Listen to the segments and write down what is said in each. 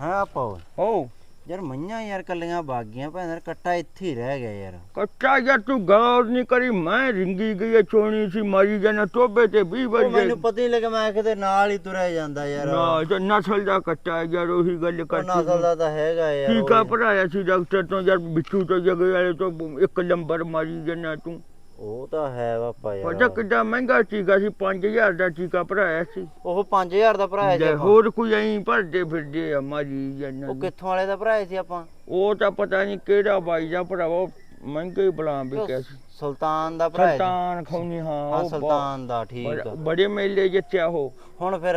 ਹਾਂ ਆਪਾ ਓ। ਯਾਰ ਮਈਆਂ ਯਾਰ ਕੱਲੀਆਂ ਬਾਗੀਆਂ ਭੈਣ ਕੱਟਾ ਇੱਥੇ ਹੀ ਰਹਿ ਗਿਆ ਯਾਰ। ਕੱਚਾ ਯਾਰ ਤੂੰ ਗੌਰ ਨਹੀਂ ਕਰੀ ਮੈਂ ਰਿੰਗੀ ਗਈ ਚੋਣੀ ਸੀ ਮਾਰੀ ਜਾਣਾ ਟੋਬੇ ਤੇ 20 ਉਹ ਮੈਨੂੰ ਪਤਾ ਹੀ ਲੱਗਾ ਮੈਂ ਕਿਤੇ ਨਾਲ ਹੀ ਤੁਰਿਆ ਜਾਂਦਾ ਯਾਰ। ਨਾ ਤੇ ਨਸਲ ਦਾ ਕੱਚਾ ਯਾਰ ਉਹੀ ਗੱਲ ਕਰਤੀ ਨਸਲ ਦਾ ਤਾਂ ਹੈਗਾ ਯਾਰ ਟੀਕਾ ਭਰਾਇਆ ਸੀ ਡਾਕਟਰ ਤੋਂ ਯਾਰ ਬਿੱਟੂ ਤੋਂ ਜਗੇ ਵਾਲੇ ਤੋਂ ਇੱਕ ਨੰਬਰ ਮਾਰੀ ਜਾਣਾ ਤੂੰ। ਉਹ ਤਾਂ ਹੈ ਬਾਪਾ ਪਤਾ ਯਾਰ। ਕਿੱਡਾ ਮਹਿੰਗਾ ਟੀਕਾ ਸੀ 5000 ਦਾ ਟੀਕਾ ਭਰਾਇਆ ਸੀ। ਉਹ 5000 ਦਾ ਭਰਾਇਆ ਸੀ ਆਪਾਂ। ਹੋਰ ਕੋਈ ਐਂ ਭਰਦੇ ਫਿਰਦੇ ਆ ਮਾਰੀ ਜਾਣਾ ਉਹ ਕਿੱਥੋਂ ਵਾਲੇ ਦਾ ਭਰਾਇਆ ਸੀ ਆਪਾਂ? ਉਹ ਤਾਂ ਪਤਾ ਨਹੀਂ ਕਿਹੜਾ ਬਾਈ ਦਾ ਭਰਾਵਾ ਮਹਿੰਗੇ ਬਲਾਂ ਵੀ ਕਿਆ ਸੀ। ਸੁਲਤਾਨ ਦਾ ਭਰਾਇਆ ਸੀ। ਸੁਲਤਾਨ ਖੌਨੀ ਹਾਂ ਹਾਂ ਬਹੁਤ- ਸੁਲਤਾਨ ਦਾ ਠੀਕ ਆ। ਬੜੇ ਮੇਲੇ ਜਿੱਤਿਆ ਉਹ। ਹੁਣ ਫਿਰ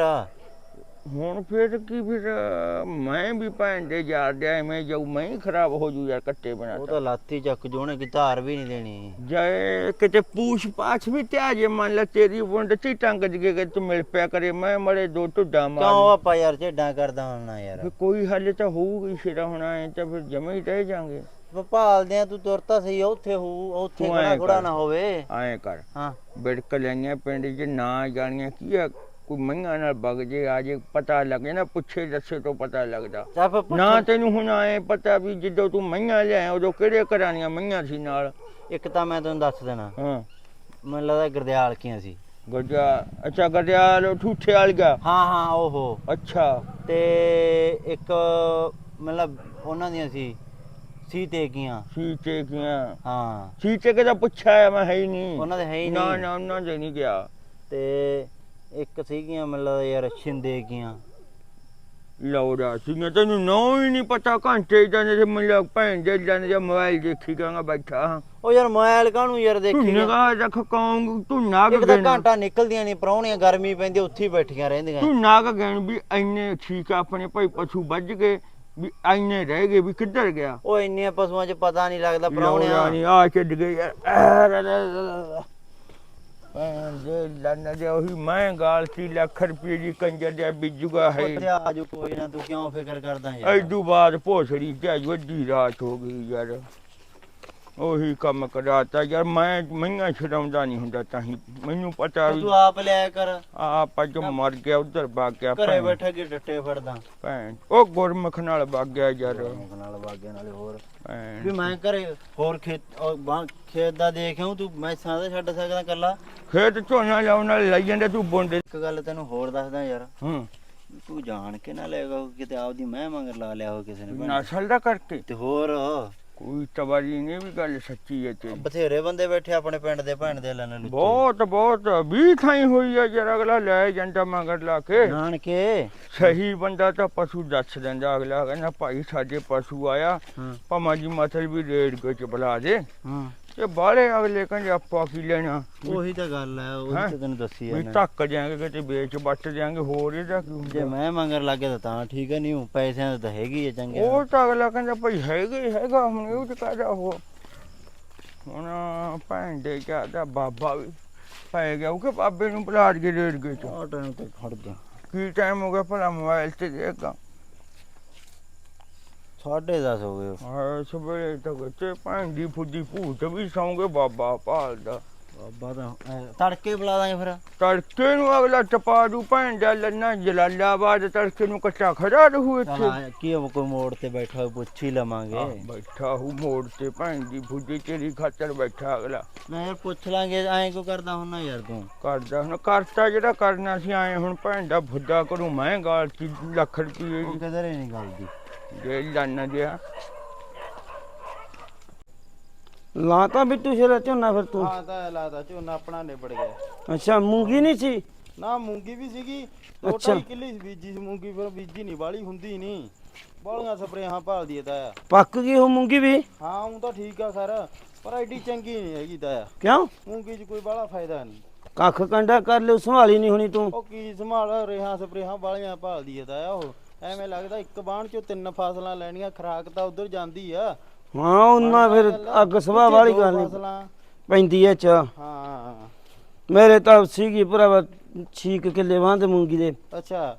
ਹੁਣ ਫਿਰ ਕੀ ਫਿਰ ਮੈਂ ਵੀ ਭੈਣ ਦੇ ਯਾਰ ਦੇ ਐਵੇਂ ਜਾਊ ਮੈਂ ਹੀ ਖਰਾਬ ਹੋ ਜੂ ਯਾਰ ਕੱਟੇ ਬਣਾ ਉਹ ਤਾਂ। ਲਾਤੀ ਚੱਕ ਜੋਣੇ ਕੀ ਧਾਰ ਵੀ ਨਹੀਂ ਦੇਣੀ। ਜਾਏ ਕਿਤੇ ਪੂਛ ਪਾਛ ਵੀ ਤੇ ਆ ਜੇ ਮੰਨ ਲੈ ਤੇਰੀ ਵੰਡ ਚ ਟੰਗ ਜਗੇ ਕਿ ਤੂੰ ਮਿਲ ਪਿਆ ਕਰੇ ਮੈਂ ਮੜੇ ਦੋ ਢੁੱਡਾ ਕਿਉਂ ਮਾਰ ਆਪਾਂ ਯਾਰ ਝੇਡਾਂ ਕਰਦਾ ਹੁੰਨਾ ਯਾਰ? ਕੋਈ ਹੱਲ ਤਾਂ ਹੋਊਗੀ ਸ਼ੇਰਾ ਹੋਣਾ ਹੈ ਤਾਂ ਫਿਰ ਜਮੇ ਹੀ ਰਹਿ ਜਾਾਂਗੇ। ਭਾਲਦੇ ਆ ਤੂੰ ਤੁਰਤਾ ਸਹੀ ਉੱਥੇ ਹੋਊ ਉੱਥੇ ਐਂ ਖੜਾ ਕਰ। ਨਾ ਹੋਵੇ। ਐਂ ਕਰ। ਹਾਂ। ਬਿੜਕ ਲੈਣੀਆਂ ਪਿੰਡ 'ਚ ਨਾ ਜਾਣੀਆਂ ਕੀ ਆ ਕੋਈ ਮਈਆਂ ਨਾਲ ਵਗ ਜੇ ਆ ਜੇ ਪਤਾ ਲੱਗੇ ਨਾ ਪੁੱਛੇ ਦੱਸੇ ਤੋਂ ਪਤਾ ਲੱਗਦਾ। ਨਾ ਤੈਨੂੰ ਹੁਣ ਆਏ ਪਤਾ ਵੀ ਜਦੋਂ ਤੂੰ ਮਈਆਂ ਲਿਆਇਆ ਉਦੋਂ ਕਿਹੜੇ ਘਰਾਣੀਆਂ ਮਈਆਂ ਸੀ ਨਾਲ? ਇੱਕ ਤਾਂ ਮੈਂ ਤੈਨੂੰ ਦੱਸ ਦੇਣਾ। ਹਾਂ। ਮੈਨੂੰ ਲੱਗਦਾ ਗਰਦਿਆਲ ਕੀਆਂ ਸੀ। ਗੱਜਾ ਅੱਛਾ ਗੜਿਆਲ ਠੂਠੇ ਵਾਲ ਗਿਆ ਹਾਂ ਹਾਂ ਓਹੋ। ਅੱਛਾ। ਤੇ ਇੱਕ ਮਤਲਬ ਉਹਨਾਂ ਦੀਆਂ ਸੀ ਸੀਤੇ ਕੀਆਂ। ਸੀਤੇ ਕੀਆਂ। ਹਾਂ। ਸੀਤੇ ਕਿਦਾ ਪੁੱਛਿਆ ਮੈਂ ਹੈ ਹੀ ਨਹੀਂ। ਉਹਨਾਂ ਦੇ ਹੈ ਹੀ ਨਾ ਨਹੀਂ। ਨਾ ਉਹਨਾਂ ਦੇ ਨਹੀਂ ਗਿਆ। ਤੇ ਇੱਕ ਸੀਗੀਆਂ ਮਤਲਬ ਯਾਰ ਛਿੰਦੇ ਕੀਆਂ ਲੌੜਾ ਸੀਗਾ ਤੈਨੂੰ ਨਾਂ ਹੀ ਨਹੀਂ ਪਤਾ ਘੰਟੇ ਜਾਂਦੇ ਤੇ ਮੈਨੂੰ ਭੈਣ ਦੇ ਜਾਂਦੇ ਜਾਂ ਮੋਬਾਈਲ ਦੇਖੀ ਗਾਂਗਾ ਬੈਠਾ ਉਹ ਯਾਰ ਮੋਬਾਈਲ ਕਾਹਨੂੰ ਯਾਰ ਦੇਖੀ ਨਿਗਾਹ ਰੱਖ ਕੌਂਗ ਤੂੰ ਨਾਗ ਇੱਕ ਤਾਂ ਘੰਟਾ ਨਿਕਲਦੀਆਂ ਨਹੀਂ ਪਰੌਣੀਆਂ ਗਰਮੀ ਪੈਂਦੀ ਉੱਥੇ ਹੀ ਬੈਠੀਆਂ ਰਹਿੰਦੀਆਂ। ਤੂੰ ਨਾਗ ਗਿਣ ਵੀ ਇੰਨੇ ਠੀਕ ਆ ਆਪਣੇ ਭਾਈ ਪਸ਼ੂ ਵੱਜ ਗਏ ਵੀ ਇੰਨੇ ਰਹਿ ਗਏ ਵੀ ਕਿੱਧਰ ਗਿਆ? ਉਹ ਇੰਨੀਆਂ ਪਸ਼ੂਆਂ 'ਚ ਪਤਾ ਨਹੀਂ ਲੱਗਦਾ ਪਰੌਣਿਆਂ ਨਹੀਂ ਆ ਛੱਡ ਗਏ ਯਾਰ ਦੇ ਲੰਨ ਦੇ ਉਹੀ ਮੈਂ ਗਾਲ ਸੀ ਲੱਖ ਰੁਪਏ ਦੀ ਕੰਜਰ ਦੇ ਬਿਜੂਗਾ ਹੈ। ਉੱਥੇ ਆਜੋ ਕੋਈ ਨਾ ਤੂੰ ਕਿਉਂ ਫਿਕਰ ਕਰਦਾ ਯਾਰ? ਐਦੂ ਬਾਅਦ ਭੋਸੜੀ ਤੇ ਵੱਡੀ ਰਾਤ ਹੋ ਗਈ ਯਾਰ। ਉਹੀ ਕੰਮ ਕਰਾਤਾ ਯਾਰ ਮੈਂ ਮਈਆਂ ਛਡਾਉਂਦਾ ਨਹੀਂ ਹੁੰਦਾ ਤਾਂ ਹੀ। ਮੈਨੂੰ ਪਤਾ ਵੀ ਤੂੰ ਆਪ ਲਿਆ ਕਰ। ਆਪ ਅੱਜ ਮਰ ਗਿਆ ਉਧਰ ਵਗ ਗਿਆ ਘਰੇ ਬੈਠਾ ਕੇ ਡੱਟੇ ਫੜਦਾ। ਭੈਣ ਉਹ ਗੁਰਮੁਖ ਨਾਲ ਵਗ ਗਿਆ ਯਾਰ। ਨਾਲ ਵਾਗਿਆਂ ਨਾਲੇ ਹੋਰ। ਵੀ ਮੈਂ ਘਰੇ ਹੋਰ ਖੇਤ ਖੇਤ ਦਾ ਦੇਖਿਆ ਤੂੰ ਮੈਂ ਸਾਦਾ ਛੱਡ ਸਕਦਾ ਕੱਲਾ ਖੇਤ ਝੋਨਾ ਲਾਉਣ ਨਾਲ ਲਈ ਜਾਂਦਾ ਤੂੰ ਬੁੰਡੇ। ਇੱਕ ਗੱਲ ਤੈਨੂੰ ਹੋਰ ਦੱਸਦਾ ਯਾਰ। ਹੂੰ। ਤੂੰ ਜਾਣ ਕੇ ਨਾ ਲੈਗਾ ਕਿਤੇ ਆਪਦੀ ਮੈਂ ਮੰਗਰ ਲਾ ਲਿਆ ਹੋ ਕਿਸੇ ਨੇ। ਨਸਲ ਦਾ ਕਰਕੇ। ਤੇ ਹੋਰ ਕੋਈ ਤਵਾਰੀ ਨਹੀਂ ਵੀ ਗੱਲ ਸੱਚੀ ਹੈ ਤੇ ਬਥੇਰੇ ਬੰਦੇ ਬੈਠੇ ਆਪਣੇ ਪਿੰਡ ਦੇ ਭੈਣ ਦੇ ਲੈਣ ਨੂੰ ਬਹੁਤ ਬਹੁਤ ਵੀ ਥਾਈ ਹੋਈ ਹੈ ਯਾਰ ਅਗਲਾ ਲੈ ਜਾਂਦਾ ਮਗਰ ਲਾ ਕੇ। ਨਾਨਕੇ। ਸਹੀ ਬੰਦਾ ਤਾਂ ਪਸ਼ੂ ਦੱਸ ਦਿੰਦਾ ਅਗਲਾ ਕਹਿੰਦਾ ਭਾਈ ਸਾਡੇ ਪਸ਼ੂ ਆਇਆ ਭਾਵੇਂ ਜੀ ਮਤਲ ਵੀ ਰੇਡ ਕੇ ਚ ਬੁਲਾ ਦੇ। ਹਾਂ। ਤੇ ਬਾਹਲੇ ਅਗਲੇ ਕਹਿੰਦੇ ਆਪਾਂ ਕੀ ਲੈਣਾ। ਉਹੀ ਤਾਂ ਗੱਲ ਹੈ ਉਹੀ ਹੈਂ? ਤਾਂ ਤੈਨੂੰ ਦੱਸੀ ਵੀ ਹੈ ਧੱਕ ਦਿਆਂਗੇ ਕਿਤੇ ਵੇਚ ਵੱਟ ਦਿਆਂਗੇ ਹੋਰ ਇਹਦਾ ਕੀ ਜੇ ਹੁੰਦਾ ਮੈਂ ਮੰਗਰ ਲੱਗੇ ਤਾਂ ਤਾਂ ਠੀਕ ਹੈ ਨਹੀਂ ਉਹ ਪੈਸਿਆਂ ਦਾ ਤਾਂ ਹੈਗੀ ਹੈ ਚੰਗੇ ਉਹ ਤਾਂ ਅਗਲਾ ਕਹਿੰਦਾ ਭਾਈ ਹੈਗਾ ਹੀ ਹੈਗਾ ਹੁਣ ਇਹ ਤੇ ਕਹਦਾ ਉਹ? ਹੁਣ ਭੈਣ ਦੇ ਦਾ ਬਾਬਾ ਵੀ ਪੈ ਗਿਆ ਉਹ ਕਿ ਬਾਬੇ ਨੂੰ ਬੁਲਾ ਕੇ ਰੇਡ ਕੇ ਚ ਟਾਈਮ ਤੇ ਖੜ ਜਾ। ਕੀ ਟਾਈਮ ਹੋ ਗਿਆ ਭਲਾ ਮੋਬਾਈਲ ਤੇ ਦੇਖਾਂ ਸਾਢੇ ਦਸ ਹੋ ਗਏ ਹਾਂ ਸਵੇਰੇ ਤੱਕ ਤੇ ਦੀ ਫੁੱਦੀ ਭੂਤ ਵੀ ਸੌਂਗੇ ਬਾਬਾ ਭਾਲਦਾ। ਬਾਬਾ ਤਾਂ ਐਂ ਤੜਕੇ ਬੁਲਾ ਦਾਂਗੇ ਫਿਰ। ਤੜਕੇ ਨੂੰ ਅਗਲਾ ਟਪਾ ਦੂ ਭੈਣ ਦਾ ਲੰਨਾ ਜਲਾਲਾਬਾਦ ਤੜਕੇ ਨੂੰ ਕੱਚਾ ਖੜਾ ਰਹੂ ਚੱਲ ਇੱਥੇ। ਆ, ਕੀ ਉਹ ਕੋਈ ਮੋੜ ਤੇ ਬੈਠਾ ਹੋਇਆ ਪੁੱਛ ਹੀ ਲਵਾਂਗੇ। ਆਹ, ਬੈਠਾ ਹੂ ਮੋੜ ਤੇ ਭੈਣ ਦੀ ਫੁੱਦੀ ਤੇਰੀ ਖਾਤਰ ਬੈਠਾ ਅਗਲਾ। ਮੈਂ ਯਾਰ ਪੁੱਛ ਲਾਂਗੇ ਐਂ ਕਿਉਂ ਕਰਦਾ ਹੁੰਨਾ ਯਾਰ ਤੂੰ? ਕਰਦਾ ਹੁਣ ਕਰਤਾ ਜਿਹੜਾ ਕਰਨਾ ਸੀ ਆਏ ਹੁਣ ਭੈਣ ਦਾ ਫੁੱਦਾ ਕਰੂੰ ਮੈਂ ਗਾਲ ਚ ਲੱਖ ਰੁਪਏ ਉਹ ਕਿਧਰ ਨਹੀਂ ਗੱਲ ਦੀ ਦੇ ਲੰਨ ਦਿਆ ਲਾ ਤਾਂ ਬਿੱਟੂ ਸ਼ੇਰਾ ਝੋਨਾ ਫਿਰ ਤੂੰ। ਹਾਂ ਤਾਂ ਲਾਦਾ ਝੋਨਾ ਆਪਣਾ ਨਿਬੜ ਗਿਆ। ਅੱਛਾ ਮੂੰਗੀ ਨਹੀਂ ਸੀ? ਨਾ ਮੂੰਗੀ ਵੀ ਸੀਗੀ। ਅੱਛਾ। ਕਿੱਲੇ ਸੀ ਬੀਜੀ ਸੀ ਮੂੰਗੀ ਫਿਰ ਬੀਜੀ ਨਹੀਂ ਵਾਲੀ ਹੁੰਦੀ ਨਹੀਂ। ਬਾਲੀਆਂ ਸਪਰੇਹਾਂ ਭਾਲਦੀ ਏ ਤਾਇਆ। ਪੱਕ ਗਈ ਉਹ ਮੂੰਗੀ ਵੀ? ਹਾਂ ਉਹ ਤਾਂ ਠੀਕ ਆ ਸਰ ਪਰ ਐਡੀ ਚੰਗੀ ਨਹੀਂ ਹੈਗੀ ਤਾਇਆ। ਕਿਉਂ? ਮੂੰਗੀ 'ਚ ਕੋਈ ਬਾਹਲਾ ਫਾਇਦਾ ਨਹੀਂ। ਕੱਖ ਕੰਡਾ ਕਰ ਲਿਓ ਸੰਭਾਲੀ ਨਹੀਂ ਹੋਣੀ ਤੂੰ। ਉਹ ਕੀ ਸੰਭਾਲ ਰੇਹਾਂ ਸਪਰੇਹਾਂ ਵਾਲੀਆਂ ਭਾਲਦੀ ਏ ਤਾਇਆ ਉਹ। ਐਵੇਂ ਲੱਗਦਾ ਇੱਕ ਬਾਣ ਚੋਂ ਤਿੰਨ ਫਸਲਾਂ ਲੈਣੀਆਂ ਖਰਾਕ ਤਾਂ ਉਧਰ ਜਾਂਦੀ ਆ। ਹਾਂ ਉਹਨਾਂ ਫਿਰ ਅੱਗ ਸਵਾ ਵਾਲੀ ਗੱਲ ਨਹੀਂ ਫਸਲਾਂ। ਪੈਂਦੀ ਐ ਚ। ਹਾਂ। ਮੇਰੇ ਤਾਂ ਸੀਗੀ ਭਰਾਵਾ 6 ਕਿੱਲੇ ਵਾਂਦੇ ਮੂੰਗੀ ਦੇ। ਅੱਛਾ।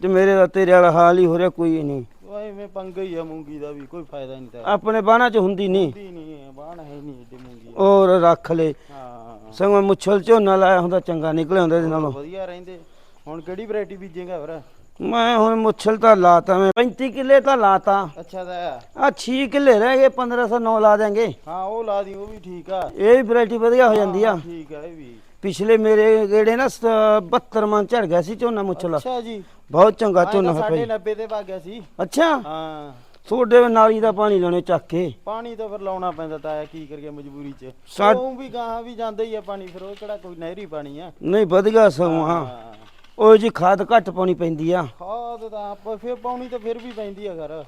ਤੇ ਮੇਰੇ ਦਾ ਤੇਰੇ ਵਾਲਾ ਹਾਲ ਹੀ ਹੋ ਰਿਹਾ ਕੋਈ ਨਹੀਂ। ਉਹ ਐਵੇਂ ਪੰਗਾ ਹੀ ਆ ਮੂੰਗੀ ਦਾ ਵੀ ਕੋਈ ਫਾਇਦਾ ਨਹੀਂ ਤਾਂ ਆਪਣੇ ਬਾਣਾ ਚ ਹੁੰਦੀ ਨਹੀਂ। ਹੁੰਦੀ ਨਹੀਂ ਬਾਣ ਹੈ ਨਹੀਂ ਏਡੀ ਮੂੰਗੀ ਔਰ ਰੱਖ ਲੈ। ਹਾਂ। ਸੰਗ ਮੁੱਛਲ ਝੋਨਾ ਲਾਇਆ ਹੁੰਦਾ ਚੰਗਾ ਨਿਕਲਿਆ ਹੁੰਦਾ ਇਹਦੇ ਨਾਲੋਂ। ਵਧੀਆ ਰਹਿੰਦੇ। ਹੁਣ ਕਿਹੜੀ ਵੈਰਾਈਟੀ ਬੀਜੇਗਾ ਫਿਰ ਮੈਂ ਹੁਣ ਮੁੱਛਲ ਤਾਂ ਲਾਤਾ ਮੈਂ 35 ਕਿੱਲੇ ਤਾਂ ਲਾਤਾ। ਅੱਛਾ ਤਾਂ ਆ 6 ਕਿੱਲੇ ਰਹਿ ਗਏ 1509 ਲਾ ਦੇਂਗੇ ਹਾਂ ਉਹ ਲਾ ਦੀ ਉਹ ਵੀ ਠੀਕ ਆ। ਇਹ ਵੀ ਵੈਰਾਈਟੀ ਵਧੀਆ ਹੋ ਜਾਂਦੀ ਆ। ਠੀਕ ਆ ਇਹ ਵੀ। ਪਿਛਲੇ ਮੇਰੇ ਗੇੜੇ ਨਾ 72 ਮਨ ਝੜ ਗਿਆ ਸੀ ਝੋਨਾ ਮੁੱਛਲ। ਅੱਛਾ ਜੀ। ਬਹੁਤ ਚੰਗਾ ਝੋਨਾ ਤਾਂ ਹੈ ਸਾਡੇ ਭਾਈ। 90 ਤੇ ਵਗ ਗਿਆ ਸੀ। ਅੱਛਾ। ਹਾਂ। ਤੁਹਾਡੇ ਨਾਲੀ ਦਾ ਪਾਣੀ ਲੈਣੇ ਚੱਕ ਕੇ। ਪਾਣੀ ਤਾਂ ਫਿਰ ਲਾਉਣਾ ਪੈਂਦਾ ਤਾਂ ਕੀ ਕਰੀਏ ਮਜਬੂਰੀ 'ਚ। ਉਹ ਵੀ ਗਾਹਾਂ ਵੀ ਜਾਂਦਾ ਹੀ ਆ ਪਾਣੀ ਫਿਰ ਉਹ ਕਿਹੜਾ ਕੋਈ ਨਹਿਰੀ ਪਾਣੀ ਆ। ਨਹੀਂ ਵਧੀਆ ਸਗੋਂ ਹਾਂ। ਉਹ ਜੀ ਖਾਦ ਘੱਟ ਪਾਉਣੀ ਪੈਂਦੀ ਆ। ਖਾਦ ਤਾਂ ਆਪਾਂ ਫਿਰ ਪਾਉਣੀ ਤਾਂ ਫਿਰ ਵੀ ਪੈਂਦੀ ਆ ਘਰ।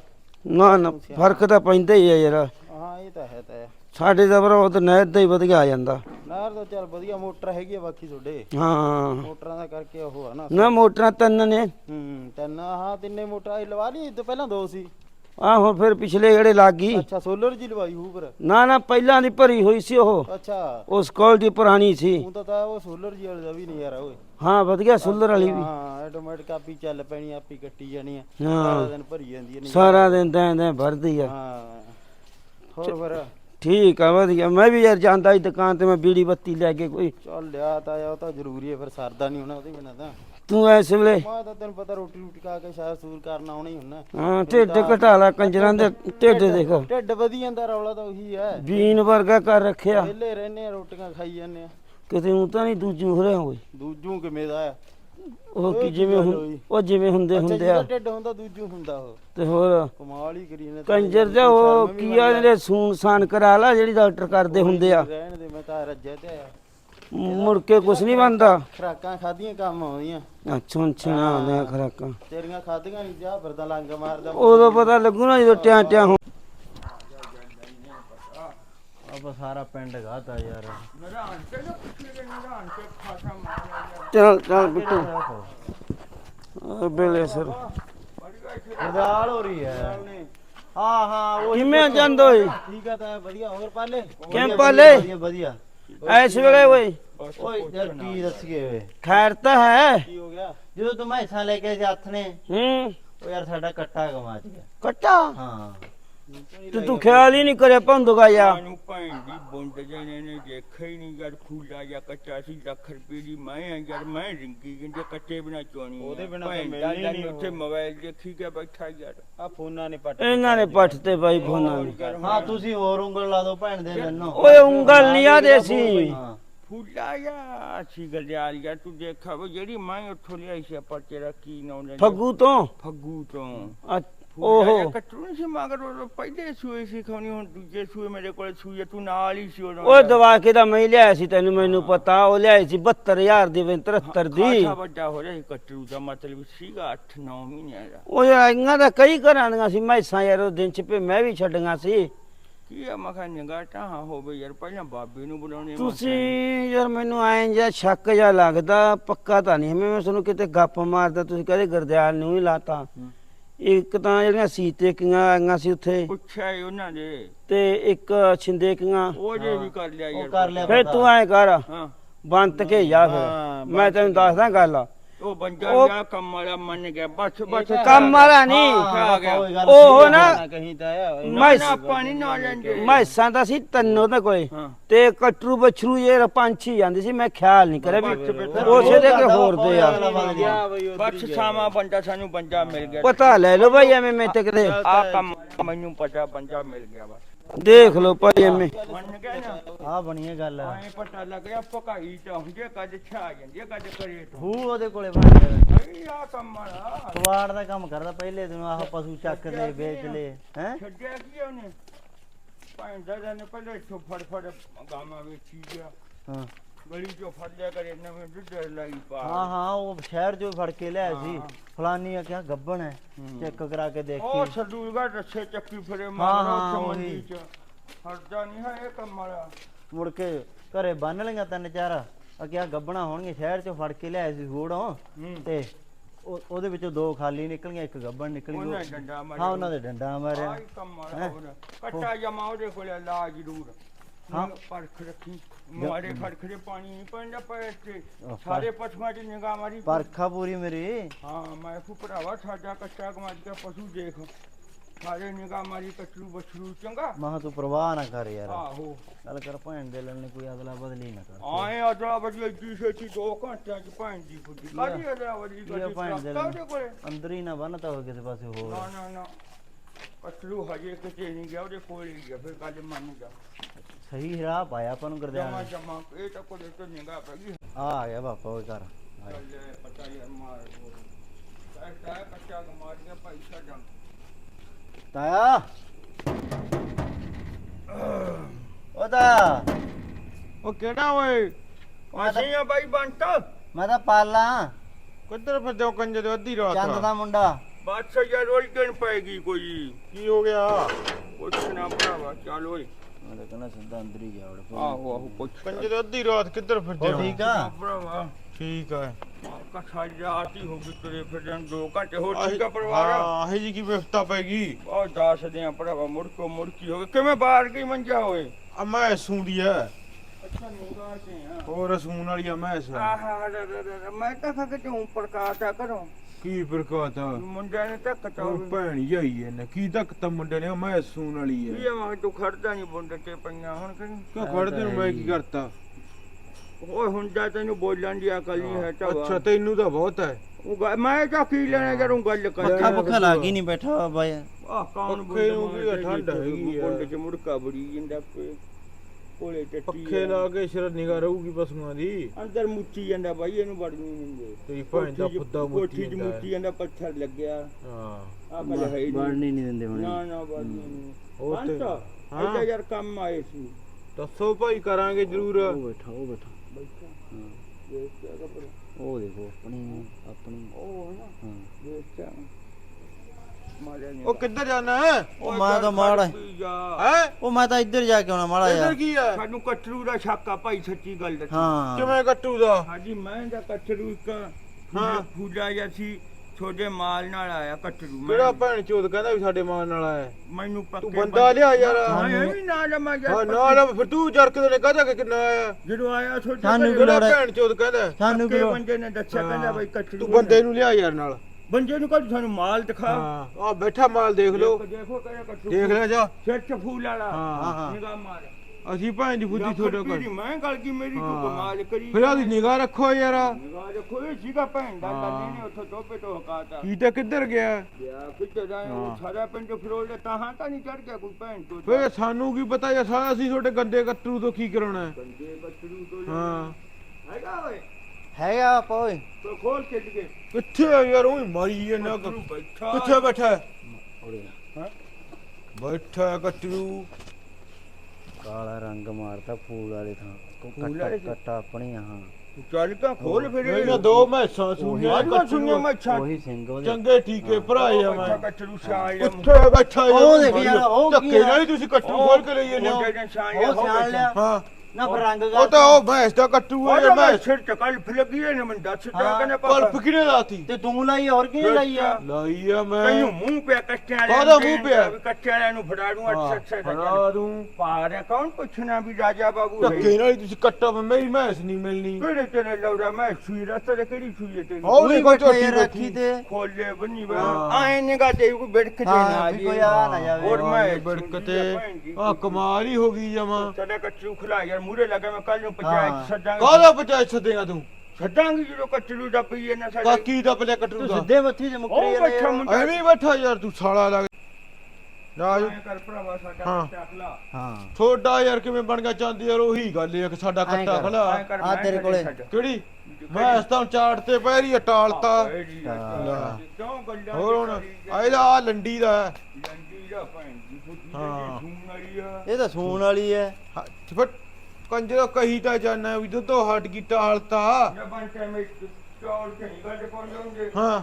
ਨਾ ਨਾ ਫ਼ਰਕ ਤਾਂ ਪੈਂਦਾ ਹੀ ਆ ਯਾਰ। ਹਾਂ ਇਹ ਤਾਂ ਹੈ ਤਾਂ। ਸਾਡੇ ਦਾ ਭਰਾ ਉਹ ਤਾਂ ਨਹਿਰ ਦਾ ਹੀ ਵਧੀਆ ਆ ਜਾਂਦਾ। ਨਹਿਰ ਤਾਂ ਚੱਲ ਵਧੀਆ ਮੋਟਰ ਹੈਗੀ ਆ ਬਾਕੀ ਤੁਹਾਡੇ। ਹਾਂ। ਮੋਟਰਾਂ ਦਾ ਕਰਕੇ ਉਹ ਆ ਨਾ। ਨਾ ਮੋਟਰਾਂ ਤਿੰਨ ਨੇ। ਹੂੰ ਤਿੰਨ ਹਾਂ ਤਿੰਨੇ ਮੋਟਰਾਂ ਇਹ ਲਵਾ ਲਈ ਇਹ ਤੋਂ ਪਹਿਲਾਂ ਦੋ ਸੀ। ਆ ਹੁਣ ਫਿਰ ਪਿਛਲੇ ਜਿਹੜੇ ਲੱਗ ਗਈ। ਅੱਛਾ ਸੋਲਰ ਜੀ ਲਵਾਈ ਹੂ ਪਰ ਨਾ ਨਾ ਪਹਿਲਾਂ ਦੀ ਭਰੀ ਹੋਈ ਸੀ ਉਹ। ਅੱਛਾ। ਉਸ ਕੋਲ ਦੀ ਪੁਰਾਣੀ ਸੀ। ਹੁਣ ਤਾਂ ਤਾਂ ਉਹ ਸੋਲਰ ਜੀ ਵਾਲੇ ਦਾ ਵੀ ਨਹੀਂ ਯਾਰ ਓਏ। ਹਾਂ ਵਧੀਆ ਸੁੱਲਰ ਵਾਲੀ ਵੀ। ਹਾਂ ਆਟੋਮੈਟਿਕ ਕਾਪੀ ਚੱਲ ਪੈਣੀ ਆਪੀ ਕੱਟੀ ਜਾਣੀ ਆ। ਹਾਂ। ਸਾਰਾ ਦਿਨ ਭਰੀ ਜਾਂਦੀ ਹੈ ਨਹੀਂ ਸਾਰਾ ਦਿਨ ਦੈਂ ਦੈਂ ਭਰਦੀ ਆ। ਹਾਂ। ਹੋਰ ਫਿਰ? ਠੀਕ ਆ ਵਧੀਆ। ਮੈਂ ਵੀ ਯਾਰ ਜਾਂਦਾ ਸੀ ਦੁਕਾਨ ਤੇ ਮੈਂ ਬੀੜੀ ਬੱਤੀ ਲੈ ਕੇ ਕੋਈ ਚੱਲ ਲਿਆ ਤਾਂ ਆ ਉਹ ਤਾਂ ਜ਼ਰੂਰੀ ਹੈ ਫਿਰ ਸਰਦਾ ਨਹੀਂ ਹੋਣਾ ਉਹਦੇ ਬਿਨਾਂ ਤਾਂ। ਤੂੰ ਐਸ ਵੇਲੇ ਮੈਂ ਤਾਂ ਤੈਨੂੰ ਪਤਾ ਰੋਟੀ ਰੋਟੀ ਖਾ ਕੇ ਸ਼ਾਇਦ ਸੂਰ ਕਰਨਾ ਆਉਣਾ ਹੀ ਹੁੰਨਾ। ਹਾਂ ਢਿੱਡ ਘਟਾ ਲਾ ਕੰਜਰਾਂ ਦੇ ਢਿੱਡ ਦੇਖ। ਢਿੱਡ ਵਧੀ ਜਾਂਦਾ ਰੌਲਾ ਤਾਂ ਉਹੀ ਹੈ। ਬੀਨ ਵਰਗਾ ਕਰ ਰੱਖਿਆ। ਵਿਹਲੇ ਰਹਿੰਦੇ ਆ ਰੋਟੀਆਂ ਖਾਈ ਜਾਂਦੇ ਆ। ਕਿਤੇ ਉਹ ਤਾਂ ਨਹੀਂ ਦੂਜੂ ਹੋ ਰਿਹਾ ਹੋਈ ਦੂਜੂ ਕਿਵੇਂ ਦਾ ਆ? ਉਹ ਕੀ ਜਿਵੇਂ ਗੱਲ ਹੁੰ- ਹੋਈ? ਉਹ ਜਿਵੇਂ ਹੁੰਦੇ ਅੱਛਾ ਹੁੰਦੇ ਜਿਹਦਾ ਆ। ਢਿੱਡ ਹੁੰਦਾ ਦੂਜੂ ਹੁੰਦਾ ਉਹ। ਤੇ ਹੋਰ? ਕਮਾਲ ਹੀ ਕਰੀ ਨੇ ਕੰਜਰ ਜਾ ਉਹ ਕੀ ਆ ਜਿਹੜੇ ਸੂਨ ਸਾਨ ਕਰਾ ਲਾ ਜਿਹੜੀ ਡਾਕਟਰ ਕਰਦੇ ਹੁੰਦੇ ਆ। ਰਹਿਣ ਦੇ ਮੈਂ ਤਾਂ ਰੱਜਿਆ ਤੇ ਆਇਆ। ਮੁੜ ਕੇ ਕੁਛ ਨਹੀਂ ਬਣਦਾ। ਖਰਾਕਾਂ ਖਾਧੀਆਂ ਕੰਮ ਆਉਂਦੀਆਂ। ਅੱਛਾ ਅੱਛਾ ਆਉਂਦੇ ਖਰਾਕਾਂ। ਤੇਰੀਆਂ ਖਾਧੀਆਂ ਨਹੀਂ ਜਾ ਫਿਰਦਾ ਲੰਗ ਮਾਰਦਾ। ਉਦੋਂ ਪਤਾ ਲੱਗੂ ਨਾ ਜਦੋਂ ਟਿਆਂ ਟਿਆਂ ਹੋ ਆਪਾਂ ਸਾਰਾ ਪਿੰਡ ਗਾਤਾ ਯਾਰ। ਚੱਲ ਚੱਲ ਬਿੱਟੂ ਬੇਲੇ ਸਰ। ਹੜਤਾਲ ਹੋ ਰਹੀ ਹੈ। ਹਾਂ ਹਾਂ ਉਹ ਕਿਵੇਂ ਜਾਂਦਾ ਠੀਕ ਆ ਤਾਂ ਵਧੀਆ ਹੋਰ ਪਾਲੇ? ਕਿਵੇਂ ਪਾਲੇ? ਵਧੀਆ। ਐਸ ਵੇਲੇ ਓਏ। ਓਏ ਯਾਰ ਕੀ ਦੱਸੀਏ ਓਏ। ਖੈਰ ਤਾਂ ਹੈ। ਕੀ ਹੋ ਗਿਆ? ਜਦੋਂ ਤੂੰ ਮੈਸਾਂ ਲੈ ਕੇ ਹੱਥ ਨੇ ਹੂੰ। ਉਹ ਯਾਰ ਸਾਡਾ ਕੱਟਾ ਗਵਾਚ ਗਿਆ। ਕੱਟਾ? ਹਾਂ। ਤੇ ਤੂੰ ਖਿਆਲ ਹੀ ਨਹੀਂ ਕਰਿਆ ਭੰਦੂਗਾ ਯਾ ਮੈਨੂੰ ਜਿਹਨੇ ਨੇ ਦੇਖਿਆ ਹੀ ਨਹੀਂ ਯਾਰ ਫੂਲਾ ਜਾਂ ਕੱਚਾ ਸੀ ਲੱਖ ਰੁਪਏ ਦੀ ਮੈਂ ਆ ਯਾਰ ਮੈਂ ਰਿੰਗੀ ਕਹਿੰਦੇ ਕੱਚੇ ਬਿਨਾ ਚੋਣੀ ਉਹਦੇ ਬਿਨਾਂ ਤਾਂ ਮਿਲਣੀ ਨਹੀਂ ਉੱਥੇ ਮੋਬਾਈਲ ਦੇਖੀ ਗਿਆ ਬੈਠਾ ਯਾਰ। ਆ ਫੋਨਾਂ ਨੇ ਪੱਟ ਇਹਨਾਂ ਨੇ ਪੱਠ ਤੇ ਬਾਈ ਫੋਨਾਂ ਨੇ। ਹਾਂ ਤੁਸੀਂ ਹੋਰ ਉਂਗਲ ਲਾ ਦਿਓ ਭੈਣ ਦੇ ਨੰਨੋ ਓਏ ਉਂਗਲ ਨਹੀਂ ਆ ਦੇਸੀ। ਹਾਂ। ਫੂਲਾ ਜਾਂ ਅੱਛੀ ਗੱਲ ਯਾਰ ਯਾਰ ਤੂੰ ਦੇਖਾ ਵਾ ਜਿਹੜੀ ਮੈਂ ਉੱਥੋਂ ਲਿਆਈ ਸੀ ਆਪਾਂ ਤੇਰਾ ਕੀ ਨਾਮ ਲੈਂਦੇ? ਫੱਗੂ ਤੋਂ? ਫੱਗੂ ਤੋਂ। ਅੱਛ- ਓਹੋ। ਕੱਟੂ ਨਹੀਂ ਸੀ ਮਗਰ ਉਹ ਪਹਿਲੇ ਸੂਏ ਸੀ ਖਾਣੀ ਹੁਣ ਦੂਜੇ ਸੂਏ ਮੇਰੇ ਕੋਲ ਸੂਏ ਤੂੰ ਨਾਲ ਹੀ ਸੀ ਉਦੋਂ ਓਏ ਦਵਾ ਕੇ ਤਾਂ ਮੈਂ ਹੀ ਲਿਆਇਆ ਸੀ ਤੈਨੂੰ ਮੈਨੂੰ ਪਤਾ ਉਹ ਲਿਆਈ ਸੀ 72000 ਦੀ ਵੇ 73 ਦੀ। ਖਾਸਾ ਵੱਡਾ ਹੋ ਰਿਹਾ ਸੀ ਕੱਟੂ ਦਾ ਮਤਲਬ ਸੀਗਾ 8-9 ਮਹੀਨਿਆਂ ਦਾ। ਉਹ ਯਾਰ ਇਹਨਾਂ ਦਾ ਕਈ ਘਰਾਂ ਦੀਆਂ ਸੀ ਮੈਸਾਂ ਯਾਰ ਉਹ ਦਿਨ ਚ ਪੇ ਮੈਂ ਵੀ ਛੱਡੀਆਂ ਸੀ। ਕੀ ਆ ਮਖਾ ਨਿਗਾਹ ਟਾਹਾਂ ਹੋਵੇ ਯਾਰ ਪਹਿਲਾਂ ਬਾਬੇ ਨੂੰ ਬੁਲਾਉਣੇ ਤੁਸੀਂ ਯਾਰ ਮੈਨੂੰ ਐਂ ਜਿਹਾ ਸ਼ੱਕ ਜਿਹਾ ਲੱਗਦਾ ਪੱਕਾ ਤਾਂ ਨਹੀਂ ਮੈਂ ਤੁਹਾਨੂੰ ਕਿਤੇ ਗੱਪ ਮਾਰਦਾ ਤੁਸੀਂ ਕਹਿੰਦੇ ਗੁਰਦਿਆਲ ਨੂੰ ਹੀ ਲਾਤਾ। ਇੱਕ ਤਾਂ ਜਿਹੜੀਆਂ ਸੀਤੇ ਕੀਆਂ ਆਈਆਂ ਸੀ ਉੱਥੇ। ਪੁੱਛਿਆ ਈ ਉਹਨਾਂ ਦੇ ਤੇ ਇੱਕ ਛਿੰਦੇ ਕੀਆਂ। ਉਹ ਜੇ ਵੀ ਕਰ ਲਿਆ ਉਹ ਯਾਰ ਕਰ ਲਿਆ ਫੇਰ ਤੂੰ ਐਂ ਕਰ ਹਾਂ। ਬੰਤ ਕੇ ਜਾ ਫਿਰ। ਹਾਂ, ਮੈਂ ਤੈਨੂੰ ਦੱਸਦਾ ਗੱਲ। ਉਹ ਬੰਜਾ ਉਹ- ਜਾ ਕੰਮ ਵਾਲਾ ਮੰਨ ਗਿਆ ਬਸ ਬਸ ਕੰਮ ਵਾਲਾ ਨਹੀਂ ਆ ਗਿਆ। ਉਹ ਨਾ ਕਹੀਂ ਤਾਂ ਆ ਓਏ। ਮੈਂ ਨਾ ਪਾਣੀ ਨਾ ਲੈਂਦੇ ਮੈਸਾਂ ਦਾ ਸੀ ਤੰਨੋ ਤਾਂ ਕੋਈ। ਹਾਂ। ਤੇ ਕਟਰੂ ਬਛਰੂ ਇਹ ਪੰਛੀ ਜਾਂਦੀ ਸੀ ਮੈਂ ਖਿਆਲ ਨਹੀਂ ਕਰਿਆ ਵੀ ਫਿਰ ਉਸੇ ਦੇ ਕੇ ਹੋਰ ਦੇ ਆ। ਬਸ ਸਾਮਾ ਬੰਦਾ ਸਾਨੂੰ ਬੰਜਾ ਮਿਲ ਗਿਆ। ਪਤਾ ਲੈ ਲਓ ਭਾਈ ਐਵੇਂ ਮੈਂ ਤੇ ਕਿਤੇ। ਆ ਕੰਮ ਮੈਨੂੰ ਪਤਾ ਬੰਜਾ ਮਿਲ ਗਿਆ ਬਸ। ਦੇਖ ਲਓ ਭਾਈ ਐਵੇਂ। ਮੰਨ ਗਿਆ ਨਾ ਆ ਬਣੀਏ ਗੱਲ। ਐ ਪਤਾ ਲੱਗ ਗਿਆ ਪਕਾਈ ਤਾਂ ਹੁੰਦੀ ਕਦ ਛਾ ਜਾਂਦੀ ਕਦ ਕਰੇ ਤੂੰ ਹੂ ਉਹਦੇ ਕੋਲੇ ਬਣ ਗਿਆ ਨਹੀਂ ਆ ਕੰਮ ਵਾਲਾ। ਕਵਾੜ ਦਾ ਕੰਮ ਕਰਦਾ ਪਹਿਲੇ ਦਿਨ ਆਹ ਪਸ਼ੂ ਚੱਕ ਲਏ ਵੇਚ ਲਏ ਹੈ? ਛੱਡਿਆ ਕੀ ਉਹਨੇ? ਭਾਂ ਦਾ ਨੇ ਪਹਿਲੇ ਇੱਥੋਂ ਫੜ ਫੜ ਗਾਮਾ ਵੇਚੀ ਗਿਆ ਹਾਂ। ਗਲੀ ਚੋਂ ਫੜ ਲਿਆ ਕਰੇ ਨਵੇਂ ਦੁੱਧ ਲਾਈ ਪਾ। ਹਾਂ ਹਾਂ ਉਹ ਸ਼ਹਿਰ ਚੋਂ ਫੜ ਕੇ ਲਿਆ ਸੀ। ਫਲਾਨੀ ਆ ਕਿਹਾ ਗੱਬਣ ਹੈ। ਚੈੱਕ ਕਰਾ ਕੇ ਉਹ ਦੇਖੀ ਛੱਡੂਗਾ ਰੱਸੇ ਚੱਕੀ ਫਿਰੇ ਹਾਂ, ਮਾਰੋ ਹਾਂ, ਮੰਡੀ ਉਹੀ। ਚ। ਹਟਦਾ ਨਹੀਂ ਹੈ ਇਹ ਕੰਮ ਵਾਲਾ। ਮੁੜ ਕੇ ਘਰੇ ਬੰਨ ਲਈਆਂ ਤਿੰਨ ਚਾਰ। ਆ ਕਿਹਾ ਗੱਬਣਾ ਹੋਣਗੇ ਸ਼ਹਿਰ ਚੋਂ ਫੜ ਕੇ ਲਿਆਏ ਸੀ ਹੂੜੋਂ ਤੇ ਉਹ- ਉਹਦੇ ਵਿੱਚੋਂ ਦੋ ਖਾਲੀ ਨਿਕਲੀਆਂ ਇੱਕ ਗੱਬਣ ਨਿਕਲੀ ਉਹ- ਉਹਨੇ ਡੰਡਾ ਮਾਰਿਆ। ਹਾਂ ਉਹਨਾਂ ਦੇ ਡੰਡਾ ਮਾਰਿਆ। ਕੱਟਾ ਜਮਾ ਉਹਦੇ ਕੋਲ ਲਾ ਜ਼ਰੂਰ। ਹਾਂ। ਪਰਖ ਰੱਖੀ। ਮਾਰੇ ਖੜਖੜੇ ਪਾਣੀ ਨਹੀਂ ਪੈਂਦਾ ਪਏ ਤੇ ਪਰ- ਸਾਰੇ ਪਸ਼ੂਆਂ ਦੀ ਨਿਗਾਹ ਮਾਰੀ। ਪਰਖਾ ਪੂਰੀ ਮੇਰੀ। ਹਾਂ ਮੈਂ ਕੋ ਭਰਾਵਾ ਸਾਡਾ ਕੱਚਾ ਕਮਾਜ ਦਾ ਪਸ਼ੂ ਦੇਖ। ਸਾਰੇ ਨਿਗਾਹ ਮਾਰੀ ਕਚਰੂ ਬਛਰੂ ਚੰਗਾ? ਮਹਾ ਤੂੰ ਪ੍ਰਵਾਹ ਨਾ ਕਰ ਯਾਰ। ਆਹੋ। ਗੱਲ ਕਰ ਭੈਣ ਦੇ ਲੈਣ ਕੋਈ ਅਦਲਾ ਬਦਲੀ ਨਾ ਕਰ। ਆਏ ਅਦਲਾ ਬਦਲੀ ਇੱਡੀ ਛੇਤੀ ਦੋ ਘੰਟਿਆਂ ਚ ਭੈਣ ਦੀ ਫੁੱਟੀ। ਕਾਦੀ ਬਦਲੀ ਕੀ ਆ ਕਰੀ ਭੈਣ ਦੇ ਉਹਦੇ ਕੋਲੇ? ਅੰਦਰ ਹੀ ਨਾ ਬੰਨਤਾ ਹੋ ਕਿਸੇ ਪਾਸੇ ਹੋਰ। ਨਾ ਨਾ ਨਾ। ਕਚਰੂ ਹਜੇ ਕਿਤੇ ਨਹੀਂ ਗਿਆ ਉਹਦੇ ਕੋਲ ਹੀ ਗਿਆ ਫਿਰ ਕੱਲ ਮੰਨ ਜਾ। ਸਹੀ ਰਾਹ ਪਾਇਆ ਆਪਾਂ ਨੂੰ ਜਮਾ ਗੁਰਦਿਆਲ ਜਮਾ ਇਹ ਤਾਂ ਕੋਲੇ ਤੋਂ ਨਿਗਾਹ ਪੈ ਗਈ। ਆ ਆ ਗਿਆ ਬਾਪਾ ਉਹ ਘਰ। ਚੱਲ ਪਤਾ ਮਾਰ ਕੱਚਾ ਤਾਇਆ। ਉਹ ਕਿਹੜਾ ਓਏ? ਅਸੀਂ ਆ ਬਾਈ ਬੰਟ। ਮੈਂ ਤਾਂ ਪਾਲਾ। ਕਿੱਧਰ ਫਿਰਦੇ ਹੋ ਕੰਜੇ ਦੇ ਅੱਧੀ ਰਾਤ ਚੰਦ ਦਾ ਮੁੰਡਾ। ਬਾਦਸ਼ਾਹ ਯਾਰ ਉਲਟਣ ਪੈਗੀ ਕੋਈ। ਕੀ ਹੋ ਗਿਆ? ਕੁਛ ਨਾ ਭਰਾਵਾ ਚੱਲ ਓਏ। ਮੈਂ ਤਾਂ ਕਹਿੰਦਾ ਸਿੱਧਾ ਅੰਦਰ ਹੀ ਜਾ ਵੜ ਆਹੋ ਆਹੋ ਕੁਛ ਕੰਜੇ ਦੇ ਅੱਧੀ ਰਾਤ ਕਿੱਧਰ ਫਿਰਦੇ ਹੋ ਠੀਕ ਆ? ਭਰਾਵਾ। ਠੀਕ ਆ। ਕਥਾ ਜਾਤੀ ਹੋ ਗਈ ਤੁਰੇ ਫਿਰਨ ਦੋ ਘੰਟੇ ਹੋਰ ਠੀਕ ਆ ਪਰਿਵਾਰ? ਹਾਂ ਇਹ ਜੀ ਕੀ ਵਿਫਤਾ ਪੈ ਗਈ? ਉਹ ਦੱਸਦੇ ਆ ਭਰਾਵਾ ਮੁੜਕੋ ਮੁੜਕੀ ਹੋ ਗਈ। ਕਿਵੇਂ ਬਾਹਰ ਕੀ ਮੰਜਾ ਹੋਏ ਆ ਮੈਂ ਸੂੰਦੀ ਐ ਅੱਛਾ ਨੂਗਾ ਤੇ ਆ। ਹੋਰ ਸੂਣ ਵਾਲੀ ਆ ਮੈਂ ਆਹਾ ਰ- ਰ- ਰ- ਮੈਂ ਤਾਂ ਫਕ ਤੂੰ ਪ੍ਰਕਾਸ਼ਾ ਕਰੋ। ਕੀ ਪ੍ਰਕਾਤਾ ਮੁੰਡਿਆਂ ਨੇ ਤਾਂ ਉਹ ਭੈਣ ਜਾਈ ਐ ਨਾ ਕੀ ਤੱਕ ਤਾਂ ਮੁੰਡੇ ਨੇ? ਮੈਂ ਸੂਣ ਵਾਲੀ ਇਹ ਐ ਮੈਂ ਤੂੰ ਖੜਦਾ ਨਹੀਂ ਬੁੰਡ ਤੇ ਪਈਆਂ ਹੁਣ ਕਿ ਕਿਉਂ ਖੜਦੇ ਨੂੰ ਮੈਂ ਕੀ ਕਰਤਾ? ਓਏ ਹੁੰਦਾ ਤੈਨੂੰ ਬੋਲਣ ਦੀ ਅਕਲ ਨਹੀਂ ਹੈ ਤਾਂ ਅੱਛਾ ਤੈਨੂੰ ਤਾਂ ਬਹੁਤ ਉਹ ਗੱਲ- ਮੈਂ ਤਾਂ ਕੀ ਲੈਣਾ ਜਦੋਂ ਗੱਲ ਕਰ ਪੱਖਾ ਪੱਖਾ ਲੱਗ ਹੀ ਨਹੀਂ ਬੈਠਾ ਬਾਈ। ਆਹ ਕੌਣ ਪੱਖੇ ਨੂੰ ਵੀ ਠੰਡ ਹੈਗੀ ਆ। ਬੁੰਡ ਚ ਮੁੜਕਾ ਬੜੀ ਜਾਂਦਾ ਪਏ ਕੋਲੇ ਟੱਟੀ ਪੱਖੇ ਲਾ ਕੇ ਸਿਰ ਨਿਗਾ ਰਹੂਗੀ ਪਸ਼ੂਆਂ ਦੀ। ਅੰਦਰ ਮੁੱਚੀ ਜਾਂਦਾ ਬਾਈ ਇਹਨੂੰ ਵੜਨੀ ਨਹੀਂ ਦਿੰਦੇ ਤੇਰੀ ਭੈਣ ਦਾ ਫੁੱਦਾ ਕੋਠੀ ਚ ਮੁੱਠੀ ਮੁੱਚੀ ਜਾਂਦਾ ਪੱਥਰ ਲੱਗਿਆ। ਹਾਂ। ਆ ਗੱਲ ਹੈ ਨਹੀਂ। ਵੜਨੀ ਨਹੀਂ ਦਿੰਦੇ ਹੁਣ। ਨਾ ਨਾ ਵੜਨੀ ਨਹੀਂ। ਉਹ ਤੇ- ਹਾਂ। ਇਹਦਾ ਯਾਰ ਕੰਮ ਆਏ ਸੀ। ਦੱਸੋ ਭਾਈ ਕਰਾਂਗੇ ਜ਼ਰੂਰ। ਉਹ ਬੈਠਾ ਉਹ ਬੈਠਾ। ਬੈਠਾ। ਹਾਂ। ਉਹ ਦੇਖੋ ਆਪਣੀ ਆਪਣੀ। ਉਹ ਹੈ ਨਾ। ਹਾਂ। ਦੇਖ ਕੇ। ਮਾਰਿਆ ਨਹੀਂ ਉਹ ਕਿੱਧਰ ਜਾਣਾ ਹੈ? ਉਹ ਮੈਂ ਤਾਂ ਮਾੜਾ ਹੈ ਉਹ ਮੈਂ ਤਾਂ ਇੱਧਰ ਜਾ ਕੇ ਆਉਣਾ ਮਾੜਾ ਇੱਧਰ ਯਾਰ ਕੀ ਹੈ? ਸਾਨੂੰ ਕਟਰੂ ਦਾ ਸ਼ੱਕ ਆ ਭਾਈ ਸੱਚੀ ਗੱਲ ਦੱਸੀ। ਹਾਂ। ਕਿਵੇਂ ਕੱਟੂ ਦਾ? ਹਾਂਜੀ ਮੈਂ ਦਾ ਕਟਰੂ ਇੱਕ ਹਾਂ। ਫੂਲਾ ਜਿਹਾ ਸੀ ਛੋਟੇ ਮਾਲ ਨਾਲ ਆਇਆ ਕਟਰੂ ਮੈਂ। ਕਿਹੜਾ ਭੈਣ ਚੋਦ ਕਹਿੰਦਾ ਵੀ ਸਾਡੇ ਮਾਨ ਨਾਲ ਆਇਆ? ਮੈਨੂੰ ਪੱਕੇ ਤੂੰ ਬੰਦਾ ਲਿਆ ਯਾਰ। ਹਾਂ ਇਹ ਵੀ ਨਾ ਜਮਾ ਜਾ ਹਾਂ ਨਾਲ ਫਿਰ ਤੂੰ ਜਰਕ ਦੇ ਨੇ ਕਹਦਾ ਕਿ ਕਿੰਨਾ ਆਇਆ? ਜਦੋਂ ਆਇਆ ਛੋਟੇ ਸਾਨੂੰ ਕਿਹੜਾ ਹੈ? ਭੈਣ ਚੋਦ ਕਹਿੰਦਾ? ਸਾਨੂੰ ਕੀ ਪੱਕੇ? ਬੰਦੇ ਨੇ ਦੱਸਿਆ ਕਹਿੰਦਾ ਬਈ ਕਟਰੂ ਤੂੰ ਬੰਦੇ ਨੂੰ ਲਿਆ ਯਾਰ ਨਾਲ। ਬੰਦੇ ਨੂੰ ਕਹ ਸਾਨੂੰ ਮਾਲ ਦਿਖਾ। ਹਾਂ ਆ ਬੈਠਾ ਮਾਲ ਦੇਖ ਲਓ। ਦੇਖੋ ਲੈ ਜਾ। ਸਿਰ ਚ ਫੂਲ ਵਾਲਾ ਹਾਂ ਹਾਂ। ਨਿਗਾਹ ਮਾਰ ਅਸੀਂ ਭੈਣ ਦੀ ਬੁੱਧੀ ਛੋਟਾ ਕਰ ਮੈਂ ਗੱਲ ਕੀ ਮੇਰੀ ਤੂੰ। ਕਮਾਲ ਕਰੀ ਫਿਰ ਆਦੀ ਨਿਗਾਹ ਰੱਖੋ ਯਾਰ। ਨਿਗਾਹ ਦੇਖੋ ਇਹ ਸੀਗਾ ਭੈਣ ਦਾ। ਲੱਲੇ ਨੇ ਉੱਥੋਂ ਟੋਪੇ ਤੋਂ ਹਕਾਤਾ। ਕੀ ਤਾਂ ਕਿੱਧਰ ਗਿਆ? ਯਾ ਕਿੱਥੇ ਜਾਏ। ਉਹ ਸਾਰਾ ਪਿੰਡ ਫਰੋਲ ਦੇ ਤਾਂ ਤਾਂ ਨਹੀਂ ਚੜ ਗਿਆ ਕੋਈ ਭੈਣ ਤੋਂ। ਫਿਰ ਸਾਨੂੰ ਕੀ ਪਤਾ ਯਾਰ ਸਾਰਾ ਅਸੀਂ ਤੁਹਾਡੇ ਗੰਦੇ ਕੱਟੂ ਤੋਂ ਕੀ ਕਰਾਉਣਾ ਹੈ? ਬੰਦੇ ਬੱਤਰੂ ਤੋਂ ਹਾਂ। ਹੈਗਾ ਓਏ। ਹੈਗਾ ਆਪਾਂ ਓਏ ਤੋ ਖੋਲ ਕੇ। ਦਿਗੇ ਕਿੱਥੇ ਆ ਯਾਰ ਉਹ ਮਾਰੀ ਜਾਂਦਾ ਬੈਠਾ। ਕਿੱਥੇ ਬੈਠਾ ਹੈ? ਬੈਠਾ ਹੈ ਕੱਟੂ ਕਾਲਾ ਰੰਗ ਮਾਰਤਾ ਫੂਲ ਵਾਲੇ ਥਾਂ। ਕੋ ਫੂਲ ਕੱਟਾ ਵਾਲੇ? ਕੱਟਾ ਆਪਣੀ ਹਾਂ। ਚੱਲ ਤਾਂ ਖੋਲ ਫਿਰ ਇਹਨਾਂ। ਦੋ ਮੈਸਾਂ ਸੁਣੀਆਂ ਮੈਂ ਸੁਣਿਆ ਮੈਂ ਛੱਡ ਉਹੀ ਸਿੰਘ ਉਹਦੇ। ਚੰਗੇ ਠੀਕੇ ਭਰਾਏ ਆ ਮੈਂ। ਕੱਟਰੂ ਸ਼ਾਹ ਜਾਂ ਉੱਥੇ ਬੈਠਾ ਉਹ ਦੇਖ ਯਾਰ, ਉਹ ਕੀ ਧੱਕੇ ਆ? ਨਾਲ ਹੀ ਤੁਸੀਂ ਕੱਟੂ ਖੋਲ ਕੇ ਲਈ ਜਾਂਦੇ ਹੋ। ਉਹ ਸਿਆਣ ਲਿਆ ਹਾਂ। ਨਾ ਫਿਰ ਰੰਗ ਉਹ ਤਾਂ ਉਹ ਭੈਂਸ ਦਾ ਕੱਟੂ ਹੈ ਉਹ ਮੈਂ ਮੈਂ ਸਿਰ ਚ ਕੱਲ ਫਿਲਗੀ ਨੇ ਮੈਂ ਦੱਸ ਤਾ ਹਾਂ, ਕਹਿੰਦਾ ਕਲਪ ਕਿਨੇ ਲਾਤੀ? ਤੇ ਤੂੰ ਲਾਈ ਹੋਰ ਕਿਹਨੇ ਲਾਈ ਆ? ਲਾਈ ਆ ਮੈਂ। ਤੈਨੂੰ ਮੂੰਹ ਪਿਆ ਕੱਚਿਆਂ ਵਾਲਿਆਂ ਕਾਹਦਾ ਨੂੰ ਮੂੰਹ ਪਿਆ? ਵੀ ਕੱਚਿਆਂ ਵਾਲਿਆਂ ਨੂੰ ਫੜਾ ਦੂੰ ਅੱਛਾ ਅੱਛਾ ਫੜਾ ਦੂੰ। ਪਾਰਿਆ ਕੌਣ ਪੁੱਛਣਾ ਵੀ ਰਾਜਾ ਬਾਬੂ ਧੱਕੇ ਨਾਲ ਹੀ ਤੁਸੀਂ ਕੱਟਾ ਮੇਰੀ ਮੈਸ ਨਹੀਂ ਮਿਲਣੀ। ਕਿਹੜੇ ਤੇਰੇ ਲੌੜਾ ਮੈਂ ਸੂਈ ਰਸਤੇ ਤੇ ਕਿਹੜੀ ਸੂਈ ਹੈ ਤੇਰੀ? ਉਹ ਉਹਦੀ ਦੇਖੋ ਝੋਟੀ ਬੱਠੇ। ਰੱਖੀ ਬੈਠੀ ਤੇ। ਖੋਲੇ ਬੰਨੀ ਹਾਂ। ਆਏ ਨਿਗਾ ਤੇ ਕੋਈ ਬਿੜਕ ਦੇ ਹਾਂ, ਨਾ ਵੀ ਕੋਈ ਆ ਨਾ ਜਾਵੇ। ਔਰ ਮੈਂ ਬੜਕਤੇ ਆ ਕਮਾਲ ਹੀ ਹੋ ਗਈ ਜਮਾ। ਕੱਚੂ ਖੁਲਾ ਯਾਰ ਮੂਰੇ ਲੱਗਾ ਮੈਂ ਕੱਲ ਨੂੰ ਹਾਂ। ਪੰਚਾਇਤ ਸੱਜਾਂਗੇ ਕਾਹਦਾ ਪਚਾਇ ਛੱਡੇਗਾ ਤੂੰ ਛੱਡਾਂਗੇ ਜਦੋਂ ਕੱਚਲੂ ਦਾ ਪਈਏ ਨਾ ਸਾਡੇ ਕਾਕੀ ਦਾ ਪਲੇ ਤੂੰ ਕੱਟੂਗਾ ਸਿੱਧੇ ਮੱਥੇ 'ਚ ਮੁੱਕਰੀ ਉਹ ਆ। ਮੁੰਡਾ ਐਵੇਂ ਹੀ ਬੈਠਾ ਯਾਰ ਤੂੰ ਸਾਲਾ ਲੱਗ ਰਾਜ ਐਂ ਕਰ ਭਰਾਵਾ ਸਾਡਾ ਹਾਂ। ਖਲਾ ਹਾਂ ਛੋਡਾ ਯਾਰ ਕਿਵੇਂ ਬਣ ਗਿਆ ਚਾਂਦੀ ਯਾਰ ਉਹੀ ਗੱਲ ਕਿ ਸਾਡਾ ਐਂ ਕੱਟਾ ਕਰ। ਖਲਾ ਕਰ, ਆ ਮੈਂ ਤੇਰੇ ਕਦੇ ਕੋਲੇ। ਛੱਡ। ਕਿਹੜੀ ਮੈਂ ਤਾਂ ਚਾਟ ਤੇ ਪੈਰੀ ਟਾਲਤਾ ਲੈ ਕਿਉਂ ਗੱਲਾਂ ਹੋਰ ਹੁਣ? ਇਹਦਾ ਆ ਲੰਡੀ ਦਾ ਹੈ। ਲੰਡੀ ਦਾ ਭੈਣ ਦੀ ਫੁੱਟੀ ਹਾਂ। ਦੀ ਸੂਣ ਵਾਲੀ ਆ ਇਹ ਤਾਂ ਸੂਣ ਵਾਲੀ ਐ ਹਾਂ, ਫਿਰ ਕੰਜਰੋ ਕਹੀ ਤਾਂ ਜਾਣਾ ਵੀ ਦੁੱਧੋਂ ਹਟ ਗਈ ਟਾਲਤਾ ਕੇ ਨਹੀਂ ਗੱਡ ਪਾਉਂ ਜਾਂਗੇ ਹਾਂ।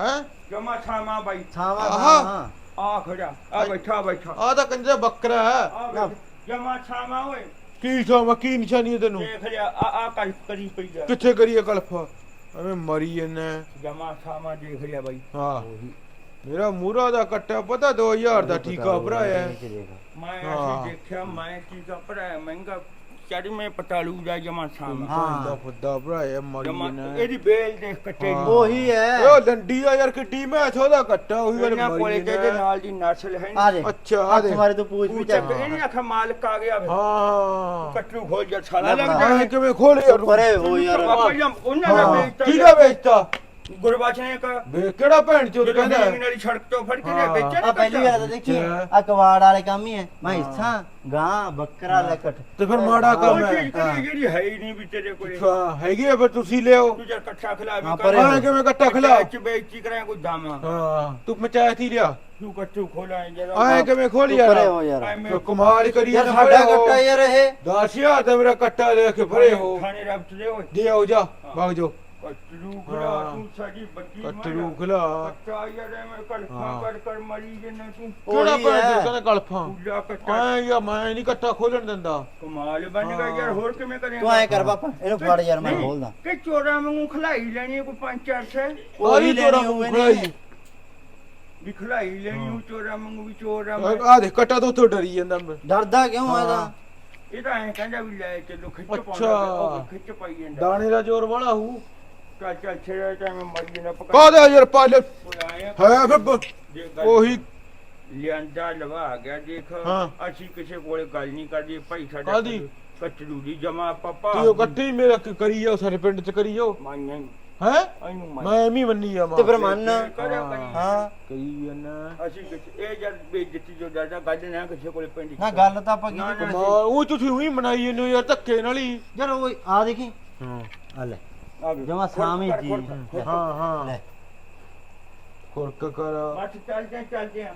ਹੈ? ਜਮਾ ਛਾਮਾ ਬਾਈ। ਥਾਵਾ ਆਹਾ। ਹਾਂ। ਆ ਖੜਾ ਆ ਬੈਠਾ ਬੈਠਾ। ਆ ਤਾਂ ਕੰਜਰਾ ਬੱਕਰਾ ਹੈ। ਜਮਾ ਛਾਮਾ ਓਏ। ਕੀ ਸੋ ਕੀ ਨਿਸ਼ਾਨੀ ਹੈ ਤੈਨੂੰ? ਦੇਖ ਲਿਆ ਆ ਆ ਕਲ ਕਰੀ ਪਈ ਆ ਕਿੱਥੇ ਕਰੀਏ ਕਲਫ? ਐਵੇਂ ਮਰੀ ਜੰਨਾ ਜਮਾ ਸਾਮਾ ਦੇਖ ਰਿਹਾ ਬਾਈ। ਹਾਂ। ਮੇਰਾ ਮੂਰਾ ਦਾ ਕੱਟਾ ਪਤਾ 2000 ਦਾ ਠੀਕਾ ਭਰਾਇਆ ਹੈ। ਮੈਂ ਹਾਂ। ਅਸੀਂ ਦੇਖਿਆ ਮੈਂ ਕੀ ਕਪੜਾ ਮਹਿੰਗਾ ਚੜ ਮੈਂ ਪਟਾਲੂ ਦਾ ਜਮਾ ਸਾਮਾ ਦਾ ਫੁੱਦਾ ਭਰਾਇਆ ਮਰੀ ਜੰਨਾ ਇਹਦੀ ਬੇਲ ਦੇਖ ਕੱਟੇ ਹਾਂ। ਦੀ ਉਹੀ ਹੈ। ਉਹ ਡੰਡੀ ਆ ਯਾਰ ਕਿੱਡੀ ਮੈਚ ਉਹਦਾ ਕੱਟਾ ਉਹੀ ਕੋਲੇ ਮਰੀ ਇਹਦੇ ਜੰਨਾ ਨਾਲ ਦੀ ਨਸਲ ਹੈ ਦੇ ਅੱਛਾ ਆ ਦੇ। ਤੁਹਾਰੇ ਤੋਂ ਪੂਛ ਵੀ ਚੱਕ ਇਹਨੇ ਆਖਾ ਮਾਲਕ ਆ ਗਿਆ ਹਾਂ। ਕੱਟੂ ਖੋਲ ਜਾ ਸਾਲਾ ਲੱਗ ਹਾਂ ਜਾ ਕਿਵੇਂ ਖੋਲੇ ਯਾਰ ਪਰੇ ਹੋ ਯਾਰ। ਉਹਨਾਂ ਦਾ ਹਾਂ। ਵੇਚਤਾ ਕਿਹਦਾ ਵੇਚਤਾ? ਗੁਰਬਾਚ ਨੇ ਕਹਾ ਵੇ ਕਿਹੜਾ ਭੈਣ ਚੋਦ ਕਹਿੰਦਾ? ਮੇਰੀ ਨਾਲ ਸੜਕ ਤੋਂ ਫੜ ਕੇ ਹਾਂ। ਲਿਆ ਵੇਚਿਆ ਆ ਪਹਿਲੀ ਵਾਰ ਤਾਂ ਦੇਖੀ ਅੱਛਾ। ਆ ਕਵਾੜ ਵਾਲੇ ਕੰਮ ਹੀ ਹੈ। ਮੈਂ ਹਿੱਸਾ ਗਾਂ ਬੱਕਰਾ ਲਕਟ ਤੇ ਫਿਰ ਮਾੜਾ ਉਹ ਕੰਮ ਹੈ। ਜਿਹੜੀ ਹੈ ਹੀ ਨਹੀਂ ਵੀ ਤੇਰੇ ਕੋਲੇ ਹਾਂ ਹੈਗੀ ਆ ਫਿਰ ਤੁਸੀਂ ਲਿਓ ਤੂੰ ਜਰ ਇਕੱਠਾ ਖਿਲਾ ਵੀ ਹਾਂ, ਕਰ ਪਰੇ ਹਾਂ। ਕਿਵੇਂ ਕੱਟਾ ਖਿਲਾ? ਚ ਬੇਇੱਜ਼ਤੀ ਕਰਾਂ ਕੋਈ ਦਮ। ਹਾਂ ਤੂੰ ਪੰਚਾਇਤ ਹੀ ਲਿਆ। ਤੂੰ ਕੱਟੂ ਖੋਲਾਂ ਜਰਾ ਆਏ ਕਿਵੇਂ ਖੋਲ ਪਰੇ ਯਾਰ? ਹੋ ਯਾਰ। ਤੂੰ ਕਮਾਲ ਕਰੀ ਯਾਰ ਜਾਂਦਾ ਸਾਡਾ ਕੱਟਾ ਯਾਰ ਇਹ। 10000 ਦਾ ਮੇਰਾ ਕੱਟਾ ਲੈ ਕੇ ਫਰੇ ਹੋ ਥਾਣੇ ਰੱਬ ਤੇ ਓਏ। ਦੇ ਆਓ ਜਾ ਭਾਗ ਜੋ ਮਰੀ ਜਨ ਤੂੰ। ਕਿਹੜਾ ਉਹੀ ਭੈਣ ਹੈ। ਚੋਦ ਕਹਿੰਦਾ ਗਲਫਾਂ ਐ ਯਾ ਮੈਂ ਨਹੀਂ ਕੱਟਾ ਖੋਲਣ ਦਿੰਦਾ। ਕਮਾਲ ਬਣ ਗਿਆ ਯਾਰ ਹੋਰ ਕਿਵੇਂ ਕਰੇਂਗਾ ਤੂੰ ਐ ਕਰ ਬਾਪਾ ਇਹਨੂੰ ਫੜ ਯਾਰ ਮੈਂ ਨਹੀਂ, ਬੋਲਦਾ ਕਿ ਚੋਰਾਂ ਵਾਂਗੂ ਖਲਾਈ ਲੈਣੀ ਹੈ ਕੋਈ ਪੰਜ ਚਾਰ ਸੇ ਉਹੀ ਲੈਣੀ ਤੋਰਾ ਹੋਵੇ ਨਹੀਂ ਵੀ ਖਲਾਈ ਲੈਣੀ ਉਹ ਚੋਰਾਂ ਵਾਂਗੂ ਵੀ ਚੋਰਾਂ ਆ ਦੇ ਕੱਟਾ ਤੋਂ ਉੱਥੋਂ ਡਰੀ ਜਾਂਦਾ ਮੈਂ। ਡਰਦਾ ਕਿਉਂ ਹਾਂ। ਇਹਦਾ? ਇਹ ਤਾਂ ਐਂ ਕਹਿੰਦਾ ਵੀ ਲੈ ਚਲੋ ਖਿੱਚ ਅੱਛਾ। ਪਾਉਂਦਾ ਉਹ ਖਿੱਚ ਪਾਈ ਜਾਂਦਾ। ਦਾਣੇ ਦਾ ਜ਼ੋਰ ਵਾਲਾ ਹੂ। ਚੱਲ ਚੱਲ ਛੇੜਾ ਮੈਂ ਮਰੀ ਨਾ ਯਾਰ ਪਾਲੇ ਹੈ ਫਿਰ ਬ- ਜੇ ਗੱਲ ਉਹੀ ਲਿਆਂਦਾ ਲਵਾ ਗਿਆ ਦੇਖ। ਹਾਂ। ਅਸੀਂ ਕਿਸੇ ਕੋਲੇ ਗੱਲ ਨਹੀਂ ਕਰਦੀ ਭਾਈ ਸਾਡਾ ਕਾਹਦੀ? ਕਚੜੂ ਦੀ ਜਮਾ ਪਪਾ ਤੇ ਉਹ ਕੱਟੀ ਮੇਰਾ ਕ- ਕਰੀ ਜਾਓ ਸਾਰੇ ਪਿੰਡ ਚ ਕਰੀ ਜਾਓ। ਮੰਨ ਹੈ? ਇਹਨੂੰ ਮੰਨ। ਮੈਂ ਐਵੇਂ ਮੰਨੀ ਆ ਮਾਂ। ਤੇ ਫਿਰ ਮੰਨ। ਹਾਂ। ਕਰੀ ਜਾਨਾ ਅਸੀਂ ਕਿਸੇ ਇਹ ਜਦ ਬੇਇੱਜ਼ਤੀ ਜੋ ਡਰਦਾ ਗੱਲ ਨਾ ਕਿਸੇ ਕੋਲੇ ਪਿੰਡ ਚ ਨਾ ਗੱਲ ਤਾਂ ਆਪਾਂ ਨਾ, ਕੀ ਨਾ, ਮਾਂ ਉਹ ਤੁਸੀਂ ਉਹੀ ਮਨਾਈ ਜਾਂਦੇ ਹੋ ਯਾਰ ਧੱਕੇ ਨਾਲ ਹੀ। ਯਾਰ ਉਹ ਆ ਦੇਖੀ। ਹਾਂ। ਆ ਲੈ। ਜਮਾਂ ਖੁਰਕ, ਜੀ। ਹਾਂ ਹਾਂ। ਲੈ। ਖੁਰਕ ਕਰ। ਮੱਠ ਚੱਲਦੇ ਆਂ, ਚੱਲਦੇ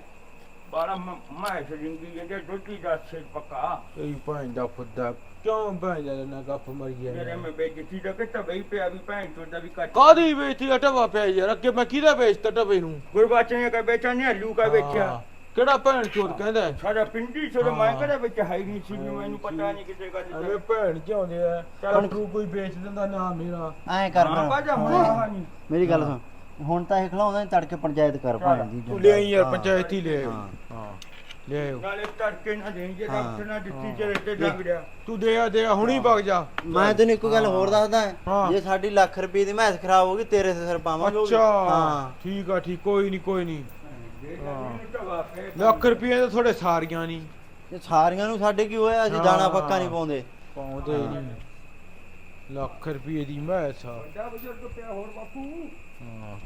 ਬਾਰਾ ਮੈਂ ਸਰਿੰਗੀ ਜਿਹੜੇ ਦੁੱਧੀ ਦਾ ਸਿਰ ਪੱਕਾ। ਇਹ ਭੈਣ ਦਾ ਫੁੱਦਾ। ਕਿਉਂ ਭੈਣ ਦਾ ਨਾ ਗੱਪ ਮਰ ਗਿਆ ਮੈਂ ਬੇਇੱਜ਼ਤੀ ਦਾ ਕਿਤਾ ਬਈ ਪਿਆ ਵੀ ਭੈਣ ਚੋਦ ਦਾ ਵੀ ਕੱਟ ਕਾਦੀ ਵੇਚੀ ਟਵਾ ਪਿਆ ਯਾਰ। ਅੱਗੇ ਮੈਂ ਕਿਹਦਾ ਵੇਚਤਾ ਟਵੇ ਨੂੰ? ਗੁਰਬਾਚਨ ਨੇ ਕਾ ਵੇਚਾ ਨਹੀਂ ਹੱਲੂ ਕਾ। ਵੇਚਿਆ ਕਿਹੜਾ ਭੈਣ ਚੋਦ ਕਹਿੰਦਾ ਹੈ? ਸਾਡਾ ਪਿੰਡੀ ਛੋੜ ਮੈਂ। ਕਦੇ ਵਿੱਚ ਹੈ ਹੀ ਨਹੀਂ ਸੀ ਵੀ ਮੈਨੂੰ ਪਤਾ ਨਹੀਂ ਕਿਸੇ ਗੱਲ ਐਵੇਂ ਦਾ ਭੈਣ ਚਾਉਂਦੇ ਆ ਚੱਲ। ਕਣਕੂ ਕੋਈ ਵੇਚ ਦਿੰਦਾ ਨਾ ਮੇਰਾ। ਐ ਕਰ ਹਾਂ ਬਾਜਾ ਫਿਰ ਹੋਣਾ ਨਹੀਂ ਮੇਰੀ ਗੱਲ ਸੁਣ। ਹੁਣ ਤਾਂ ਇਹ ਖਲਾਉਂਦਾ ਨੀ, ਤੜਕੇ ਪੰਚਾਇਤ ਕਰ ਭਾਣ ਦੀ। ਤੂੰ ਲੈ ਆਈ ਯਾਰ ਹਾਂ। ਪੰਚਾਇਤ ਹੀ ਲੈ ਆਇਓ। ਹਾਂ। ਹਾਂ ਲੈ ਆਇਓ। ਨਾਲੇ ਤੜਕੇ ਨਾ ਦੇਂਗੇ ਹਾਂ। ਰੱਬ ਨਾ ਦਿੱਤੀ ਚਲੇ ਤੇ ਲੱਗ ਰਿਹਾ ਤੂੰ ਦੇ ਆ ਦੇ ਆ ਹੁਣੀ ਵਗ ਜਾ। ਮੈਂ ਤੈਨੂੰ ਇੱਕ ਗੱਲ ਹੋਰ ਦੱਸਦਾ ਹਾਂ। ਜੇ ਸਾਡੀ ਲੱਖ ਰੁਪਏ ਦੀ ਮੈਸ ਖਰਾਬ ਹੋ ਗਈ ਤੇਰੇ ਸਿਰ ਪਾਵਾਂਗੇ ਅੱਛਾ। ਹਾਂ। ਠੀਕ ਆ ਠੀਕ ਕੋਈ ਨਹੀਂ ਕੋਈ ਨਹੀਂ ਲੱਖ ਰੁਪਏ ਤਾਂ ਥੋੜੇ ਸਾਰੀਆਂ ਨਹੀਂ ਇਹ ਸਾਰੀਆਂ ਨੂੰ ਸਾਡੇ ਕੀ ਹੋਇਆ? ਅਸੀਂ। ਦਾਣਾ ਪੱਕਾ ਨਹੀਂ ਪਾਉਂਦੇ। ਪਾਉਂਦੇ ਨਹੀਂ ਲੱਖ ਰੁਪਏ ਦੀ ਮੈਸ ਵੱਡਾ ਬਜ਼ੁਰਗ ਪਿਆ ਹੋਰ ਬਾਪੂ। ਹਾਂ।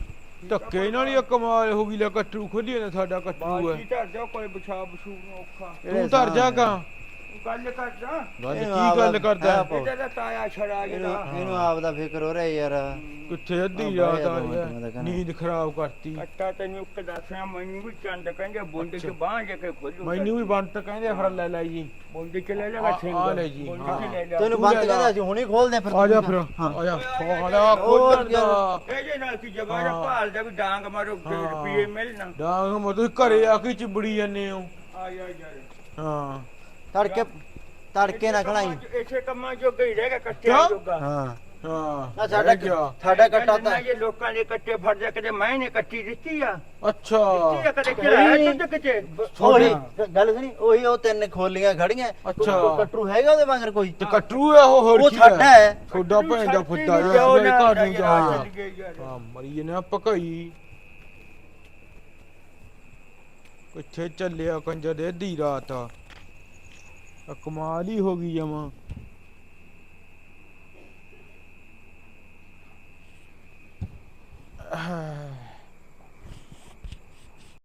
ਧੱਕੇ ਨਾਲ ਹੀ ਕਮਾਲ ਹੋ ਗਈ। ਲੈ ਕੱਟੂ ਖੋਲੀ ਨੇ ਸਾਡਾ ਕੱਟੂ ਬਾਜੀ ਹੈ। ਧਰ ਜਾ ਕੋਈ ਬਛਾ ਬਸ਼ੂ ਨੂੰ ਔਖਾ। ਤੂੰ ਧਰ ਜਾ ਕਾਂ। ਗੱਲ ਕਰ ਜਾ। ਗੱਲ ਇਹਨੂੰ ਕੀ ਗੱਲ ਕਰਦਾ? ਇਹਦਾ ਤਾਂ ਤਾਇਆ ਛੜਾ ਇਹਨੂੰ ਜਿਹੜਾ ਇਹਨੂੰ ਆਪ ਦਾ ਫਿਕਰ ਹੋ ਰਿਹਾ ਯਾਰ। ਕਿੱਥੇ ਅੱਧੀ ਹਾਂ, ਰਾਤ ਆ ਆ ਦੋ ਮਿੰਟ ਮੈਂ ਤਾਂ ਗਿਆ ਕਹਿਣਾ। ਨੀਂਦ ਖਰਾਬ ਕਰਤੀ। ਅੱਟਾ ਤੈਨੂੰ ਇੱਕ ਦੱਸਿਆ ਮੈਨੂੰ ਵੀ ਚੰਦ ਕਹਿੰਦੇ ਬੁੰਡ ਚ ਬਾਂਹ ਜੇ ਕੇ ਖੋਲੂ। ਮੈਨੂੰ ਵੀ ਬੰਟ ਕਹਿੰਦੇ ਫਿਰ ਲੈ ਲੈ ਜੀ। ਬੁੰਡ ਚ ਲੈ ਜਾ ਆ- ਸਿੰਘ ਆ ਲੈ ਜੀ, ਬੁੰਡ ਹਾਂ। ਚ ਲੈ ਜਾ। ਤੈਨੂੰ ਬੰਦ ਲੈ ਲਾ। ਕਹਿੰਦਾ ਅਸੀਂ ਹੁਣੇ ਖੋਲਦੇ ਫਿਰ ਆ ਜਾ ਫਿਰ। ਹਾਂ। ਆ ਜਾ। ਫੋੜਾ ਖੋਲਣ ਦਾ ਇਹਦੇ ਨਾਲ ਕੀ ਜਵਾਰਾ ਹਾਂ। ਭਾਲ ਦਾ ਵੀ ਡਾਂਗ ਮਾਰੋ ਤੇ ਹਾਂ। ਰੁਪਏ ਮਿਲਣਾ। ਡਾਂਗ ਮੋ ਤੁਸੀਂ ਘਰੇ ਆ ਕੇ ਚਿਬੜੀ ਜਾਂਦੇ ਹੋ। ਆ ਜਾ ਯਾਰ ਹਾਂ। ਤੜਕੇ ਤੜਕੇ ਨਾ ਖਲਾਈ ਇਸੇ ਕੰਮਾਂ ਜੋ ਗਈ ਰਹਿ ਗਿਆ ਕੱਟਿਆ? ਜੋਗਾ। ਹਾਂ। ਹਾਂ ਨਾ ਸਾਡਾ। ਸਾਡਾ ਕੱਟਾ ਤਾਂ ਇਹ ਲੋਕਾਂ ਨੇ ਕੱਟੇ ਫੜ ਜਾ ਕਦੇ ਮੈਂ ਨੇ ਕੱਟੀ ਦਿੱਤੀ ਆ। ਅੱਛਾ। ਦਿੱਤੀ ਆ ਕਦੇ ਕਿਹਾ ਦੁੱਧ ਕਿਤੇ? ਉਹੀ ਗੱਲ ਸੁਣੀ ਉਹੀ ਉਹ ਤਿੰਨ ਖੋਲੀਆਂ ਖੜੀਆਂ। ਅੱਛਾ। ਕੱਟਰੂ ਹੈਗਾ ਉਹਦੇ ਵਾਂਗਰ ਕੋਈ? ਤੇ ਕੱਟਰੂ ਆ ਉਹ ਹੋਰ ਉਹ ਕੀ ਸਾਡਾ ਹੈ। ਛੋਡਾ ਭੈਣ ਦਾ ਯਾਰ ਮੇਰੇ ਨਾ ਘਰ ਨੂੰ ਜਾ। ਹਾਂ ਮਰੀ ਨੇ ਪਕਾਈ ਕਿੱਥੇ ਚੱਲਿਆ ਕੰਜਰ ਦੇ ਅੱਧੀ ਰਾਤ ਆ। ਆ ਕਮਾਲ ਹੀ ਹੋ ਗਈ ਜਮਾ।